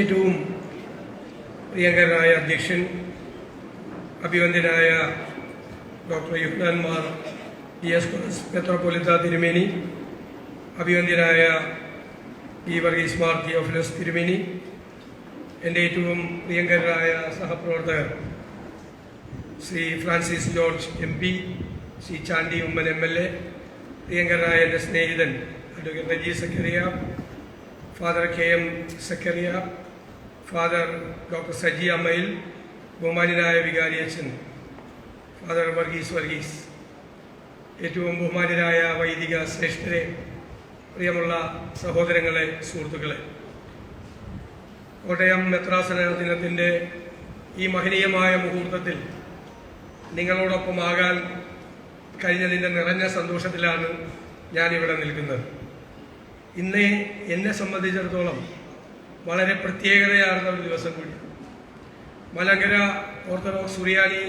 ഏറ്റവും പ്രിയങ്കരനായ അധ്യക്ഷൻ അഭിവന്ദ്യനായ ഡോക്ടർ യുഹ്നാൻമാർ ഡി എസ് മെത്രോപൊലിത്ത തിരുമേനി അഭിവന്ദ്യനായ ഇ വർഗീസ് മാർ തിയോഫിലസ് തിരുമേനി എന്റെ ഏറ്റവും പ്രിയങ്കരനായ സഹപ്രവർത്തകർ Shri Francis George M P Shri Chandy Oommen M L A പ്രിയങ്കരനായ എന്റെ സ്നേഹിതൻ advocate Reji Zacharia father K M Zacharia father doctor Saji അമ്മയിൽ ബഹുമാന്യനായ വികാരി അച്ഛൻ ഫാദർ വർഗീസ് വർഗീസ് ഏറ്റവും ബഹുമാന്യരായ വൈദിക ശ്രേഷ്ഠരെ പ്രിയമുള്ള സഹോദരങ്ങളെ സുഹൃത്തുക്കളെ. കോട്ടയം മെത്രാസന ദിനത്തിന്റെ ഈ മഹനീയമായ മുഹൂർത്തത്തിൽ നിങ്ങളോടൊപ്പമാകാൻ കഴിഞ്ഞതിന്റെ നിറഞ്ഞ സന്തോഷത്തിലാണ് ഞാനിവിടെ നിൽക്കുന്നത്. ഇന്ന് എന്നെ സംബന്ധിച്ചിടത്തോളം വളരെ പ്രത്യേകതയാർന്ന ഒരു ദിവസം കൂടി. മലങ്കര ഓർത്തഡോക്സ് സുറിയാനി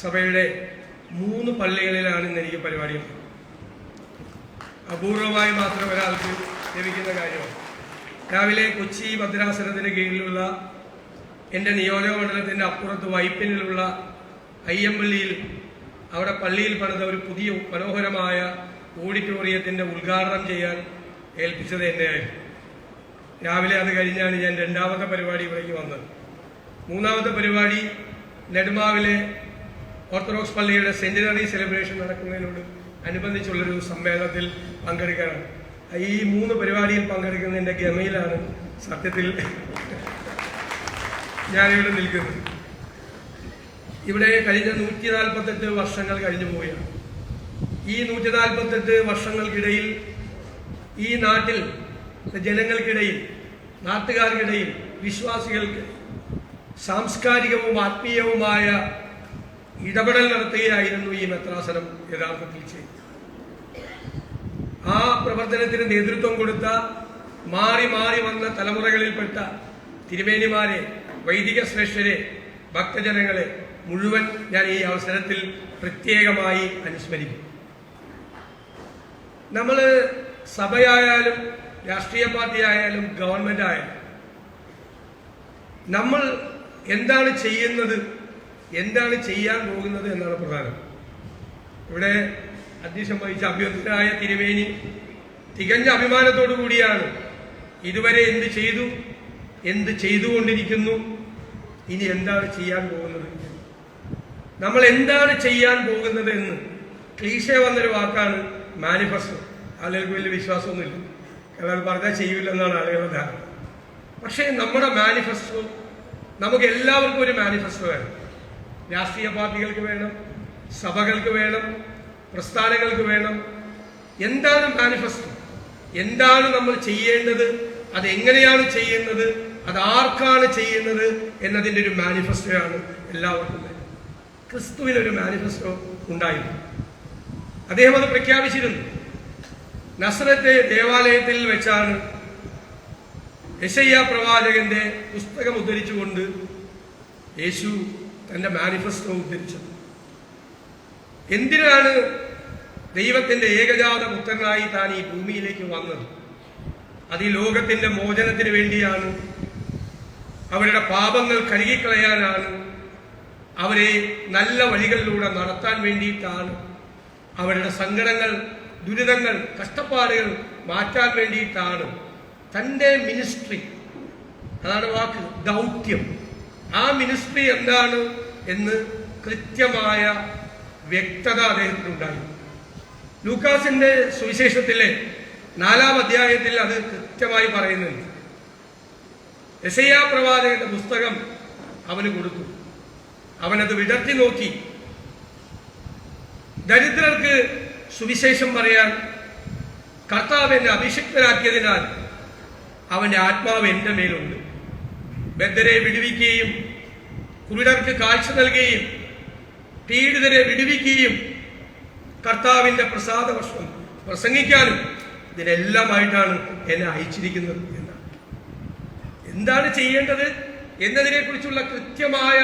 സഭയുടെ മൂന്ന് പള്ളികളിലാണ് ഇന്ന് എനിക്ക് പരിപാടികൾ അപൂർവമായി മാത്രം ഒരാൾക്ക് ലഭിക്കുന്ന കാര്യമാണ്. രാവിലെ കൊച്ചി ഭദ്രാസനത്തിന് കീഴിലുള്ള എന്റെ നിയോജക മണ്ഡലത്തിന്റെ അപ്പുറത്ത് വൈപ്പിനിലുള്ള അയ്യമ്പള്ളിയിൽ അവിടെ പള്ളിയിൽ പണിത ഒരു പുതിയ മനോഹരമായ ഓഡിറ്റോറിയത്തിന്റെ ഉദ്ഘാടനം ചെയ്യാൻ ഏൽപ്പിച്ചത് എന്നെയായിരുന്നു. രാവിലെ അത് കഴിഞ്ഞാണ് ഞാൻ രണ്ടാമത്തെ പരിപാടി ഇവിടേക്ക് വന്നത്. മൂന്നാമത്തെ പരിപാടി നെടുമാവിലെ ഓർത്തഡോക്സ് പള്ളിയുടെ സെന്റിനറി സെലിബ്രേഷൻ നടക്കുന്നതിനോട് അനുബന്ധിച്ചുള്ളൊരു സമ്മേളനത്തിൽ പങ്കെടുക്കാനാണ്. ഈ മൂന്ന് പരിപാടിയിൽ പങ്കെടുക്കുന്നതിന്റെ ഗമയിലാണ് സത്യത്തിൽ ഞാനിവിടെ നിൽക്കുന്നത്. ഇവിടെ കഴിഞ്ഞ നൂറ്റി നാൽപ്പത്തെട്ട് വർഷങ്ങൾ കഴിഞ്ഞു പോവുകയാണ്. ഈ നൂറ്റി നാൽപ്പത്തെട്ട് വർഷങ്ങൾക്കിടയിൽ ഈ നാട്ടിൽ ജനങ്ങൾക്കിടയിൽ നാട്ടുകാർക്കിടയിൽ വിശ്വാസികൾക്ക് സാംസ്കാരികവും ആത്മീയവുമായ ഇടപെടൽ നടത്തുകയായിരുന്നു ഈ മെത്രാസനം യഥാർത്ഥത്തിൽ ചെയ്തത്. ആ പ്രവർത്തനത്തിന് നേതൃത്വം കൊടുത്ത മാറി മാറി വന്ന തലമുറകളിൽപ്പെട്ട തിരുമേനിമാരെ വൈദിക ശ്രേഷ്ഠരെ ഭക്തജനങ്ങളെ മുഴുവൻ ഞാൻ ഈ അവസരത്തിൽ പ്രത്യേകമായി അനുസ്മരിക്കും നമ്മൾ സഭയായാലും രാഷ്ട്രീയ പാർട്ടി ആയാലും ഗവൺമെന്റ് ആയാലും നമ്മൾ എന്താണ് ചെയ്യുന്നത് എന്താണ് ചെയ്യാൻ പോകുന്നത് എന്നാണ് പ്രധാനം. ഇവിടെ അധ്യക്ഷം വഹിച്ച അഭ്യർത്ഥനായ തിരുമേനി തികഞ്ഞ അഭിമാനത്തോടു കൂടിയാണ് ഇതുവരെ എന്ത് ചെയ്തു എന്ത് ചെയ്തുകൊണ്ടിരിക്കുന്നു ഇനി എന്താണ് ചെയ്യാൻ പോകുന്നത്? നമ്മൾ എന്താണ് ചെയ്യാൻ പോകുന്നത് എന്ന് ക്ലീശ വന്നൊരു വാക്കാണ് മാനിഫെസ്റ്റോ. അല്ലെങ്കിൽ വലിയ വിശ്വാസമൊന്നുമില്ല. അത് പറഞ്ഞാൽ ചെയ്യില്ലെന്നാണ് ആളുകളുടെ ധാരണ പക്ഷേ നമ്മുടെ മാനിഫെസ്റ്റോ നമുക്ക് എല്ലാവർക്കും ഒരു മാനിഫെസ്റ്റോ വേണം. രാഷ്ട്രീയ പാർട്ടികൾക്ക് വേണം സഭകൾക്ക് വേണം പ്രസ്ഥാനങ്ങൾക്ക് വേണം. എന്താണ് മാനിഫെസ്റ്റോ? എന്താണ് നമ്മൾ ചെയ്യേണ്ടത്? അതെങ്ങനെയാണ് ചെയ്യുന്നത്? അത് ആർക്കാണ് ചെയ്യുന്നത്? എന്നതിന്റെ ഒരു മാനിഫെസ്റ്റോയാണ് എല്ലാവർക്കും ക്രിസ്തുവിനൊരു മാനിഫെസ്റ്റോ ഉണ്ടായിരുന്നു. അദ്ദേഹം അത് പ്രഖ്യാപിച്ചിരുന്നു. നസ്രത്തെ ദേവാലയത്തിൽ വെച്ചാണ് യശയ്യ പ്രവാചകന്റെ പുസ്തകം ഉദ്ധരിച്ചുകൊണ്ട് യേശു തന്റെ മാനിഫെസ്റ്റോ ഉദ്ധരിച്ചത്. എന്തിനാണ് ദൈവത്തിന്റെ ഏകജാത പുത്രനായി താൻ ഈ ഭൂമിയിലേക്ക് വന്നത്? അത് ഈ ലോകത്തിന്റെ മോചനത്തിന് വേണ്ടിയാണ്. അവരുടെ പാപങ്ങൾ കഴുകിക്കളയാനാണ്. അവരെ നല്ല വഴികളിലൂടെ നടത്താൻ വേണ്ടിയിട്ടാണ്. അവരുടെ സങ്കടങ്ങൾ ദുരിതങ്ങൾ കഷ്ടപ്പാടുകൾ മാറ്റാൻ വേണ്ടിയിട്ടാണ് തന്റെ മിനിസ്ട്രി അതാണ് വാക്ക് ദൗത്യം. ആ മിനിസ്ട്രി എന്താണ് എന്ന് കൃത്യമായ വ്യക്തത അദ്ദേഹത്തിനുണ്ടായി. ലൂക്കാസിന്റെ സുവിശേഷത്തിലെ നാലാം അധ്യായത്തിൽ അത് കൃത്യമായി പറയുന്നുണ്ട്. യശയ്യാ പ്രവാചകന്റെ പുസ്തകം അവന് കൊടുത്തു. അവനത് വിടർത്തി നോക്കി. ദരിദ്രർക്ക് സുവിശേഷം പറയാൻ കർത്താവ് എന്നെ അഭിഷിക്തനാക്കിയതിനാൽ അവന്റെ ആത്മാവ് എന്റെ മേലുണ്ട്. ബദ്ധരെ വിടുവിക്കുകയും കുരുടർക്ക് കാഴ്ച നൽകുകയും പീഡിതരെ വിടുവിക്കുകയും കർത്താവിന്റെ പ്രസാദ വർഷം പ്രസംഗിക്കാനും ഇതിനെല്ലാമായിട്ടാണ് എന്നെ അയച്ചിരിക്കുന്നത് എന്നാണ്. എന്താണ് ചെയ്യേണ്ടത് എന്നതിനെക്കുറിച്ചുള്ള കൃത്യമായ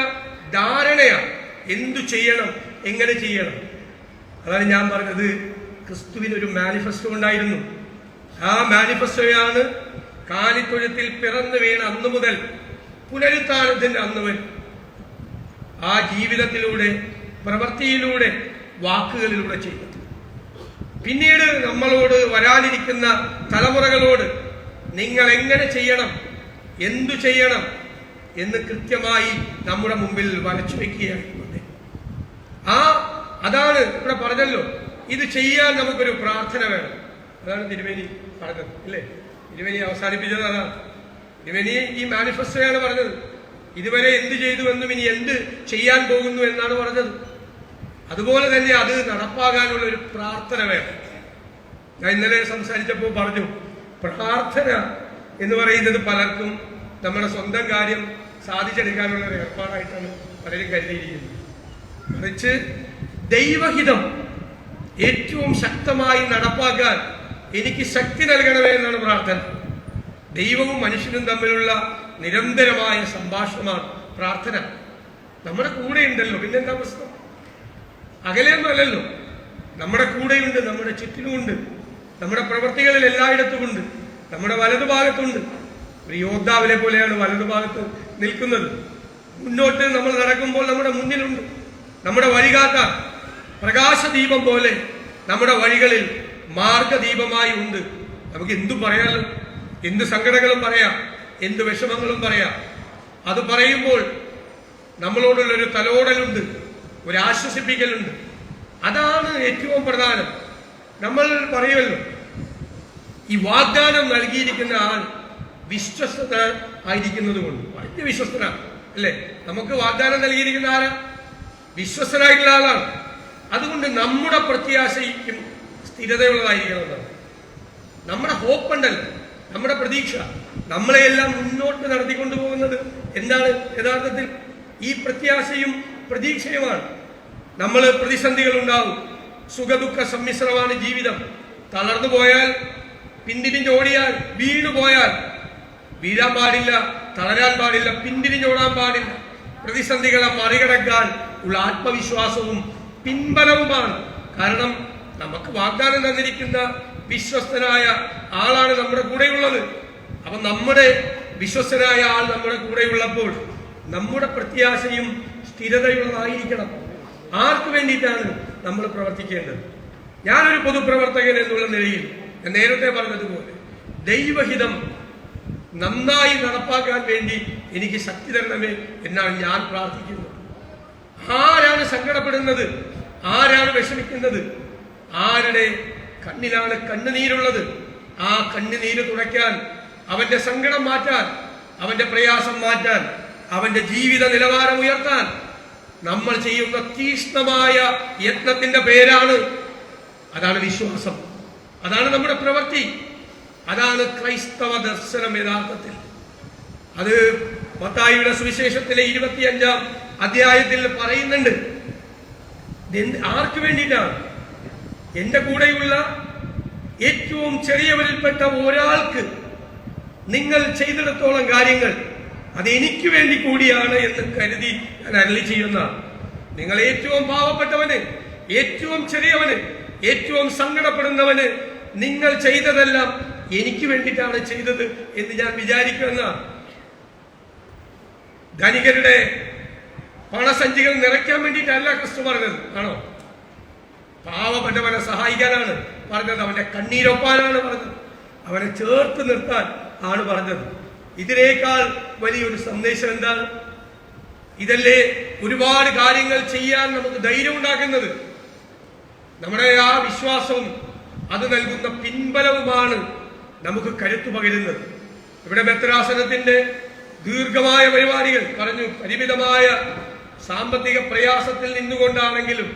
ധാരണയാണ്. എന്തു ചെയ്യണം? എങ്ങനെ ചെയ്യണം? അതാണ് ഞാൻ പറഞ്ഞത്. ക്രിസ്തുവിന് ഒരു മാനിഫെസ്റ്റോ ഉണ്ടായിരുന്നു. ആ മാനിഫെസ്റ്റോയാണ് കാലിത്തൊഴുത്തിൽ പിറന്നു വീണ അന്നു മുതൽ പുനരുത്ഥാനത്തിന്റെ അന്ന് വരെ ആ ജീവിതത്തിലൂടെ പ്രവൃത്തിയിലൂടെ വാക്കുകളിലൂടെ ചെയ്തു പിന്നീട് നമ്മളോട് വരാനിരിക്കുന്ന തലമുറകളോട് നിങ്ങൾ എങ്ങനെ ചെയ്യണം എന്തു ചെയ്യണം എന്ന് കൃത്യമായി നമ്മുടെ മുമ്പിൽ വരച്ചു വെക്കുകയാണ് ആ അതാണ് ഇവിടെ പറഞ്ഞല്ലോ. ഇത് ചെയ്യാൻ നമുക്കൊരു പ്രാർത്ഥന വേണം. അതാണ് തിരുവേനി പറഞ്ഞത് അല്ലേ തിരുവേനി അവസാനിപ്പിച്ചത് അതാണ്. തിരുവേനി ഈ മാനിഫെസ്റ്റോയാണ് പറഞ്ഞത്. ഇതുവരെ എന്ത് ചെയ്തു എന്നും ഇനി എന്ത് ചെയ്യാൻ പോകുന്നു എന്നാണ് പറഞ്ഞത്. അതുപോലെ തന്നെ അത് നടപ്പാകാനുള്ള ഒരു പ്രാർത്ഥന വേണം. ഞാൻ ഇന്നലെ സംസാരിച്ചപ്പോൾ പറഞ്ഞു പ്രാർത്ഥന എന്ന് പറയുന്നത് പലർക്കും നമ്മുടെ സ്വന്തം കാര്യം സാധിച്ചെടുക്കാനുള്ള ഒരു ഏർപ്പാടായിട്ടാണ് പലരും കരുതിയിരിക്കുന്നത്. മറിച്ച് ദൈവഹിതം ഏറ്റവും ശക്തമായി നടപ്പാക്കാൻ എനിക്ക് ശക്തി നൽകണമേ എന്നാണ് പ്രാർത്ഥന. ദൈവവും മനുഷ്യനും തമ്മിലുള്ള നിരന്തരമായ സംഭാഷണമാണ് പ്രാർത്ഥന. നമ്മുടെ കൂടെ ഉണ്ടല്ലോ പിന്നെന്താ പ്രശ്നം? അകലെയൊന്നും അല്ലല്ലോ. നമ്മുടെ കൂടെയുണ്ട് നമ്മുടെ ചുറ്റിനുമുണ്ട് നമ്മുടെ പ്രവർത്തികളിൽ എല്ലായിടത്തും ഉണ്ട്. നമ്മുടെ വലതുഭാഗത്തുണ്ട് ഒരു യോദ്ധാവിനെ പോലെയാണ് വലതുഭാഗത്ത് നിൽക്കുന്നത്. മുന്നോട്ട് നമ്മൾ നടക്കുമ്പോൾ നമ്മുടെ മുന്നിലുണ്ട്. നമ്മുടെ വഴികാട്ട പ്രകാശദീപം പോലെ നമ്മുടെ വഴികളിൽ മാർഗദീപമായി ഉണ്ട്. നമുക്ക് എന്തും പറയാലോ? എന്ത് സങ്കടങ്ങളും പറയാം. എന്ത് വിഷമങ്ങളും പറയാം. അത് പറയുമ്പോൾ നമ്മളോടുള്ള ഒരു തലോടലുണ്ട്. ഒരു ആശ്വസിപ്പിക്കലുണ്ട് അതാണ് ഏറ്റവും പ്രധാനം. നമ്മൾ പറയുമല്ലോ ഈ വാഗ്ദാനം നൽകിയിരിക്കുന്ന ആൾ വിശ്വസ്ത ആയിരിക്കുന്നത് കൊണ്ട് വളരെ വിശ്വസ്തനാണ് അല്ലേ? നമുക്ക് വാഗ്ദാനം നൽകിയിരിക്കുന്ന ആരാ? വിശ്വസ്തനായിട്ടുള്ള ആളാണ്. അതുകൊണ്ട് നമ്മുടെ പ്രത്യാശയ്ക്കും സ്ഥിരതയുള്ളതായിരിക്കണം. നമ്മുടെ ഹോപ്പ് ഉണ്ടല്ലോ നമ്മുടെ പ്രതീക്ഷ. നമ്മളെയെല്ലാം മുന്നോട്ട് നടത്തിക്കൊണ്ടു പോകുന്നത് എന്താണ് യഥാർത്ഥത്തിൽ? ഈ പ്രത്യാശയും പ്രതീക്ഷയുമാണ്. നമ്മൾ പ്രതിസന്ധികൾ ഉണ്ടാവും സുഖദുഃഖ സമ്മിശ്രമാണ് ജീവിതം. തളർന്നു പോയാൽ പിന്തിരിഞ്ഞോടിയാൽ വീണു പോയാൽ വീഴാൻ പാടില്ല തളരാൻ പാടില്ല പിന്തിരിഞ്ഞോടാൻ പാടില്ല. പ്രതിസന്ധികളെ മറികടക്കാൻ ഉള്ള ആത്മവിശ്വാസവും പിൻബലവുമാണ്. കാരണം നമുക്ക് വാഗ്ദാനം തന്നിരിക്കുന്ന വിശ്വസ്തനായ ആളാണ് നമ്മുടെ കൂടെയുള്ളത്. അപ്പൊ നമ്മുടെ വിശ്വസ്തനായ ആൾ നമ്മുടെ കൂടെയുള്ളപ്പോൾ നമ്മുടെ പ്രത്യാശയും സ്ഥിരതയുള്ളതായിരിക്കണം. ആർക്ക് വേണ്ടിയിട്ടാണ് നമ്മൾ പ്രവർത്തിക്കേണ്ടത്? ഞാനൊരു പൊതുപ്രവർത്തകൻ എന്നുള്ള നിലയിൽ ഞാൻ നേരത്തെ പറഞ്ഞതുപോലെ ദൈവഹിതം നന്നായി നടപ്പാക്കാൻ വേണ്ടി എനിക്ക് ശക്തി തരണമേ എന്നാണ് ഞാൻ പ്രാർത്ഥിക്കുന്നത്. ആരാണ് സങ്കടപ്പെടുന്നത്? ആരാണ് വിഷമിക്കുന്നത്? ആരുടെ കണ്ണിലാണ് കണ്ണുനീരുള്ളത്? ആ കണ്ണുനീര് തുടയ്ക്കാൻ അവന്റെ സങ്കടം മാറ്റാൻ അവന്റെ പ്രയാസം മാറ്റാൻ അവന്റെ ജീവിത നിലവാരം ഉയർത്താൻ നമ്മൾ ചെയ്യുന്ന തീഷ്ണമായ യത്നത്തിന്റെ പേരാണ് അതാണ് വിശ്വാസം. അതാണ് നമ്മുടെ പ്രവൃത്തി. അതാണ് ക്രൈസ്തവ ദർശനം യഥാർത്ഥത്തിൽ. അത് മത്തായിയുടെ സുവിശേഷത്തിലെ ഇരുപത്തിയഞ്ചാം അധ്യായത്തിൽ പറയുന്നുണ്ട്. ആർക്ക് വേണ്ടിയിട്ടാണ്? എന്റെ കൂടെയുള്ള ഏറ്റവും ചെറിയവരിൽപ്പെട്ട ഒരാൾക്ക് നിങ്ങൾ ചെയ്തിടത്തോളം കാര്യങ്ങൾ അത് എനിക്ക് വേണ്ടി കൂടിയാണ് എന്ന് കരുതി ഞാൻ അരളി ചെയ്യുന്ന നിങ്ങൾ ഏറ്റവും പാവപ്പെട്ടവന് ഏറ്റവും ചെറിയവന് ഏറ്റവും സങ്കടപ്പെടുന്നവന് നിങ്ങൾ ചെയ്തതെല്ലാം എനിക്ക് വേണ്ടിയിട്ടാണ് ചെയ്തത് എന്ന് ഞാൻ വിചാരിക്കുന്ന ധനികരുടെ പണസഞ്ചികൾ നിറയ്ക്കാൻ വേണ്ടിയിട്ടല്ല ക്രിസ്തു പറഞ്ഞത്. ആണോ? പാവപ്പെട്ടവനെ സഹായിക്കാനാണ് പറഞ്ഞത്. അവന്റെ കണ്ണീരൊപ്പാനാണ് പറഞ്ഞത്. അവനെ ചേർത്ത് നിർത്താൻ ആണ് പറഞ്ഞത്. ഇതിനേക്കാൾ വലിയൊരു സന്ദേശം എന്താണ്? ഇതല്ലേ ഒരുപാട് കാര്യങ്ങൾ ചെയ്യാൻ നമുക്ക് ധൈര്യം ഉണ്ടാക്കുന്നത്. നമ്മുടെ ആ വിശ്വാസവും അത് നൽകുന്ന പിൻബലവുമാണ് നമുക്ക് കരുത്തു പകരുന്നത്. ഇവിടെ മെത്രാസനത്തിന്റെ ദീർഘമായ പരിപാടികൾ പറഞ്ഞു. പരിമിതമായ സാമ്പത്തിക പ്രയാസത്തിൽ നിന്നുകൊണ്ടാണെങ്കിലും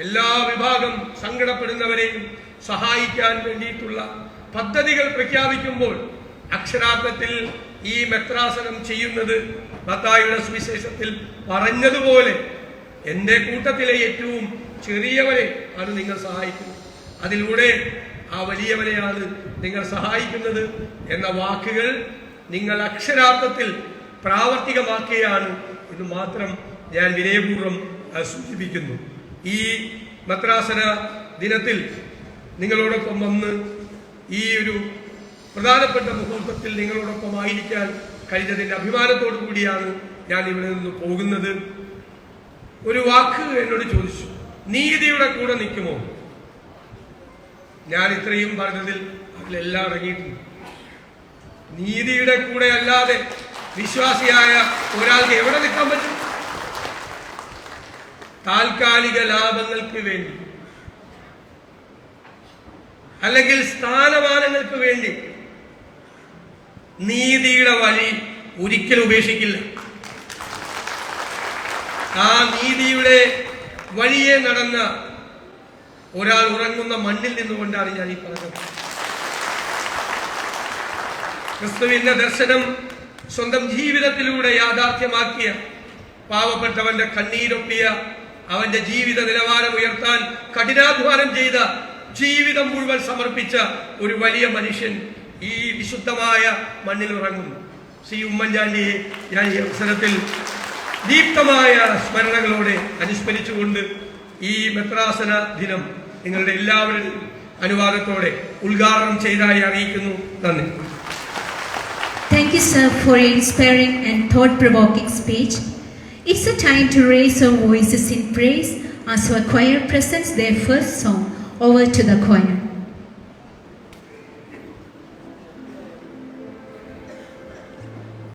എല്ലാ വിഭാഗം സങ്കടപ്പെടുന്നവരെയും സഹായിക്കാൻ വേണ്ടിയിട്ടുള്ള പദ്ധതികൾ പ്രഖ്യാപിക്കുമ്പോൾ അക്ഷരാർത്ഥത്തിൽ ഈ മെത്രാസനം ചെയ്യുന്നത് മത്തായിയുടെ സുവിശേഷത്തിൽ പറഞ്ഞതുപോലെ എന്റെ കൂട്ടത്തിലെ ഏറ്റവും ചെറിയവരെ ആണ് നിങ്ങൾ സഹായിക്കുന്നത്. അതിലൂടെ ആ വലിയവരെയാണ് നിങ്ങൾ സഹായിക്കുന്നത് എന്ന വാക്കുകൾ നിങ്ങൾ അക്ഷരാർത്ഥത്തിൽ പ്രാവർത്തികമാക്കുകയാണ് എന്ന് മാത്രം ഞാൻ വിനയപൂർവം സൂചിപ്പിക്കുന്നു. ഈ മദ്രാസന ദിനത്തിൽ നിങ്ങളോടൊപ്പം വന്ന് ഈ ഒരു പ്രധാനപ്പെട്ട മുഹൂർത്തത്തിൽ നിങ്ങളോടൊപ്പം ആയിരിക്കാൻ കഴിഞ്ഞതിന്റെ അഭിമാനത്തോടു കൂടിയാണ് ഞാൻ ഇവിടെ നിന്ന് പോകുന്നത്. ഒരു വാക്ക് എന്നോട് ചോദിച്ചു നീതിയുടെ കൂടെ നിൽക്കുമോ? ഞാൻ ഇത്രയും പറഞ്ഞതിൽ അതിലെല്ലാം അടങ്ങിയിട്ടുണ്ട് നീതിയുടെ കൂടെ അല്ലാതെ വിശ്വാസിയായ ഒരാൾക്ക് എവിടെ നിൽക്കാൻ പറ്റും? താൽക്കാലിക ലാഭങ്ങൾക്ക് വേണ്ടി. അല്ലെങ്കിൽ സ്ഥാനമാനങ്ങൾക്ക് വേണ്ടി. നീതിയുടെ വഴി ഒരിക്കലും ഉപേക്ഷിക്കില്ല. ആ നീതിയുടെ വഴിയെ നടന്ന ഒരാൾ ഉറങ്ങുന്ന മണ്ണിൽ നിന്നുകൊണ്ടാണ് ഞാൻ ഈ പറഞ്ഞത്. ക്രിസ്തുവിന്റെ ദർശനം സ്വന്തം ജീവിതത്തിലൂടെ യാഥാർത്ഥ്യമാക്കിയ പാവപ്പെട്ടവന്റെ കണ്ണീരൊപ്പിയ അവന്റെ ജീവിത നിലവാരം ഉയർത്താൻ കഠിനാധ്വാനം ചെയ്ത ജീവിതം മുഴുവൻ സമർപ്പിച്ച ഒരു വലിയ മനുഷ്യൻ ഈ വിശുദ്ധമായ മണ്ണിൽ ഉറങ്ങുന്നു. ശ്രീ ഉമ്മൻചാണ്ടിയെ ഞാൻ ഈ അവസരത്തിൽ ദീപ്തമായ സ്മരണകളോടെ അനുസ്മരിച്ചുകൊണ്ട് ഈ മെത്രാസന ദിനം നിങ്ങളുടെ എല്ലാവരുടെയും അനുവാദത്തോടെ ഉദ്ഘാടനം ചെയ്തതായി അറിയിക്കുന്നു. നന്ദി. Thank you, sir, for your inspiring and thought provoking speech. It's a time to raise our voices in praise as our choir presents their first song over to the choir.